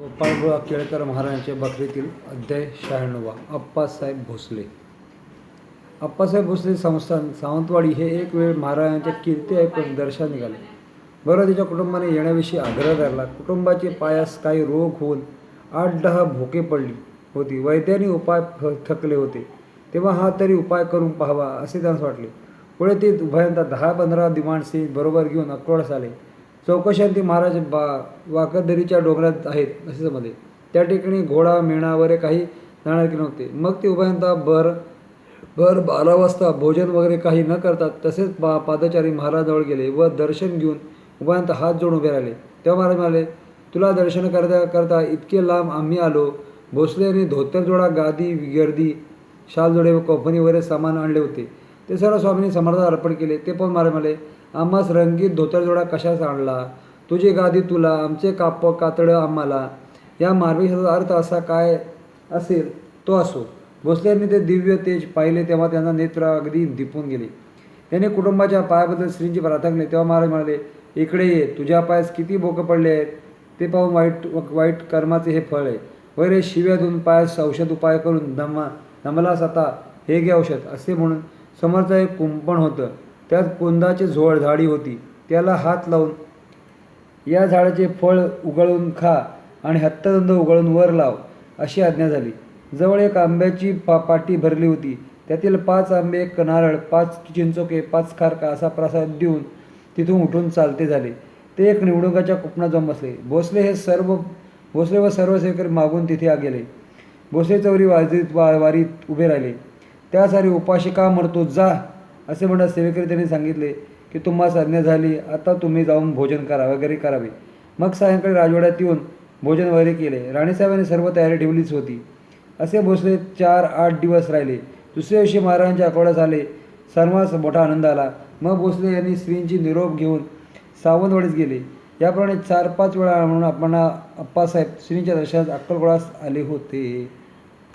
गोपाळबुवा केळकर महाराजांच्या बकरीतील अध्याय शहाण्णवा अप्पासाहेब भोसले. अप्पासाहेब भोसले संस्थान सावंतवाडी हे एक वेळ महाराजांच्या कीर्ती ऐकून दर्शन निघाले. बरं तिच्या कुटुंबाने येण्याविषयी आग्रह धरला. कुटुंबाचे पायास काही रोग होऊन आठ दहा भोके पडली होती. वैद्याने उपाय थकले होते. तेव्हा हा तरी उपाय करून पाहावा असे त्यांना वाटले. पुढे ते उभयांदा दहा पंधरा दिमाणसे बरोबर घेऊन अक्रोडास आले. चौकशांती महाराज बा वाकदरीच्या डोंगरात आहेत असे समजले. त्या ठिकाणी घोडा मेणा वगैरे काही जाणार नव्हते. मग ते उभयंता बर भर बारा वाजता भोजन वगैरे काही न करता तसेच पा पादचारी महाराजाजवळ गेले व दर्शन घेऊन उभयंत हात जोडून उभे राहिले. तेव्हा महाराज म्हणाले तुला दर्शन करता करता इतके लांब आम्ही आलो. भोसले यांनी धोतरजोडा गादी गर्दी शालजोडे व कंपनी वगैरे सामान आणले होते. ते सर्व स्वामींनी समर्थात अर्पण केले. ते पण महाराज म्हणाले आम्हास रंगीत धोतरजोडा कशास आणला? तुझी गादी तुला आमचे काप कातडं आम्हाला. या मार्मिक अर्थ असा काय असेल तो असो. भोसल्यांनी ते दिव्य तेज पाहिले तेव्हा त्यांना नेत्र अगदी दिपून गेले. त्याने कुटुंबाच्या पायाबद्दल श्रींची प्रार्थना तेव्हा महाराज म्हणाले इकडे ये. तुझ्या पायास किती बोकं पडले आहेत? ते पाहून वाईट वाईट कर्माचे हे फळ आहे. वगैरे शिव्या पायास औषध उपाय करून दमा दमलास आता. हे घे औषध. असे म्हणून समोरचं एक कुंपण होतं. त्यात कुंदाची झोळ झाडी होती. त्याला हात लावून या झाडाचे फळ उगळून खा आणि हत्तदंड उगळून वर लाव अशी आज्ञा झाली. जवळ एक आंब्याची पा पाटी भरली होती. त्यातील पाच आंबे एक नारळ पाच चिंचोके पाच खारका असा प्रसाद देऊन तिथून उठून चालते झाले. ते एक निवडणुकाच्या कुपणात जाऊन बसले. भोसले हे सर्व भोसले व सर्व सेवकरी मागून तिथे गेले. भोसले चौरी वाजीत वा वारीत उभे राहिले. त्यासाठी उपाशी का मरतो? जा. असे म्हणत सेवेकरी त्यांनी सांगितले की तुम्हाला आज्ञा झाली आता तुम्ही जाऊन भोजन करा वगैरे करावे. मग सायंकाळी राजवाड्यात येऊन भोजन वगैरे केले. राणीसाहेबांनी सर्व तयारी ठेवलीच होती. असे भोसले चार आठ दिवस राहिले. दुसऱ्या दिवशी महाराजांच्या आठवड्यात आले सर्वांस मोठा आनंद आला. मग भोसले यांनी स्त्रींची निरोप घेऊन सावंतवाडीत गेले. याप्रमाणे चार पाच वेळा म्हणून आपण अप्पासाहेब श्रींच्या दर्शनात अक्कलकोळास आले होते.